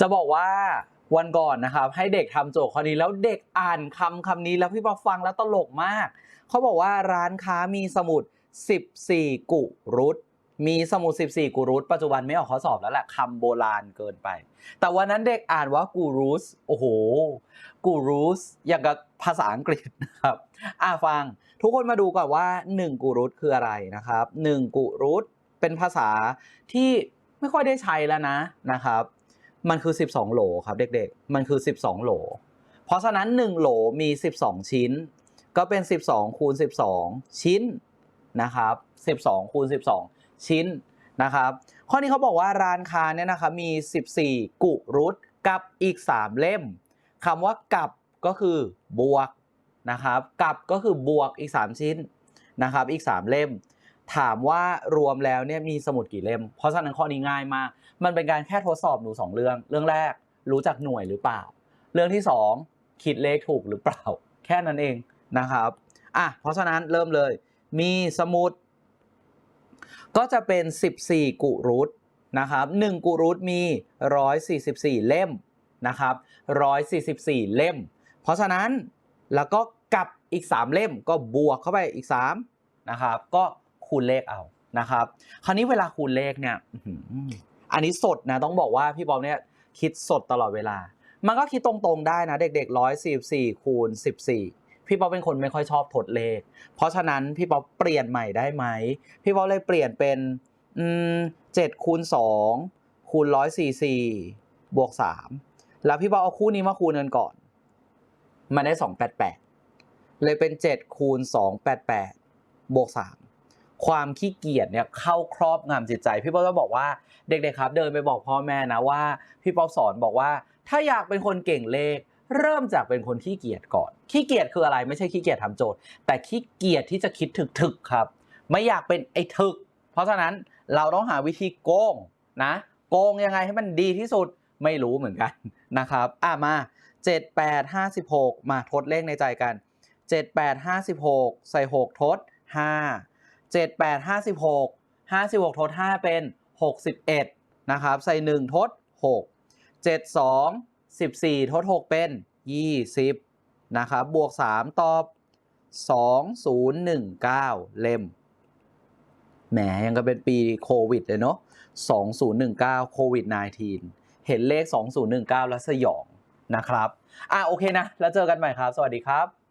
จะบอกว่าวันก่อนนะครับ ให้เด็กทำโจทย์ข้อนี้แล้วเด็กอ่านคำคำนี้แล้วพี่ปอฟังแล้วตลกมาก เขาบอกว่าร้านค้ามีสมุด 14 กุรุตมีสมุด 14 กุรุตปัจจุบันไม่ออกข้อสอบแล้วแหละคำโบราณเกินไป แต่วันนั้นเด็กอ่านว่ากูรูสโอ้โหกูรูสอย่างกับภาษาอังกฤษนะครับอะฟังทุกคนมาดูก่อนว่า 1 กุรุตคืออะไรนะครับ 1 กุรุตเป็นภาษาที่ไม่ค่อยได้ใช้แล้วนะนะครับ มันคือ 12 โหลครับเด็กๆ มันคือ 12 โหล เพราะฉะนั้น 1 โหลมี 12 ชิ้น ก็เป็น 12 คูณ 12 ชิ้นนะครับ 12 คูณ 12 ชิ้นนะครับ ข้อนี้เขาบอกว่าร้านค้าเนี่ยนะครับมี 14 กุรุตกับอีก 3 เล่ม คำว่ากับก็คือบวกนะครับ กับก็คือบวกอีก 3 ชิ้นนะครับ อีก 3 เล่ม ถามว่ารวมแล้วเนี่ยมีสมุดกี่เล่ม เพราะฉะนั้นข้อนี้ง่ายมาก มันเป็นการแค่ทดสอบหนูสองเรื่อง เรื่องแรกรู้จักหน่วยหรือเปล่า เรื่องที่สองคิดเลขถูกหรือเปล่า แค่นั้นเองนะครับอะเพราะฉะนั้นเริ่มเลย มีสมุด ก็จะเป็น 14 กุรุตนะครับ1กุรุตมี 144 เล่มนะครับ144 เล่ม เพราะฉะนั้นแล้วก็กับอีก 3 เล่มก็บวกเข้าไปอีก3นะครับก็ คูณเลขเอานะครับ คราวนี้เวลาคูณเลขเนี่ยอันนี้สดนะต้องบอกว่าพี่บอมเนี่ยคิดสดตลอดเวลา มันก็คิดตรงๆได้นะเด็กๆ144คูณ14พี่ป๊อปเป็นคนไม่ค่อยชอบถดเลข เพราะฉะนั้นพี่ป๊อปเปลี่ยนใหม่ได้ไหม พี่ป๊อปเลยเปลี่ยนเป็นอืม7คูณ2คูณ144บวก3แล้วพี่ป๊อปเอาคู่นี้มาคูณกันก่อน มันได้288เลยเป็น7คูณ288บวก3 ความขี้เกียจเนี่ยเข้าครอบงำจิตใจ พี่ป๊อปก็บอกว่าเด็กๆครับ เดินไปบอกพ่อแม่นะว่า พี่ป๊อปสอนบอกว่า ถ้าอยากเป็นคนเก่งเลข เริ่มจากเป็นคนขี้เกียจก่อน ขี้เกียจคืออะไรไม่ใช่ขี้เกียจทำโจทย์ แต่ขี้เกียจที่จะคิดถึกๆครับ ไม่อยากเป็นไอ้ถึก เพราะฉะนั้นเราต้องหาวิธีโกงนะโกงยังไงให้มันดีที่สุดไม่รู้เหมือนกันนะครับอะมา 7 8 56 มาทดเลขในใจกัน 7 8 56 ใส่ 6 ทด 5 7 8 56 56 ทด 5 เป็น 61 นะครับ ใส่ 1 ทด 6 7 2 14 ทด 6 เป็น 20 นะครับ บวก 3 ตอบ 2019 เล่ม แหม ยังก็เป็นปีโควิดเลยเนาะ2019 โควิด -19 เห็นเลข 2019 แล้วสยองนะครับ อะ โอเคนะ แล้วเจอกันใหม่ครับ สวัสดีครับ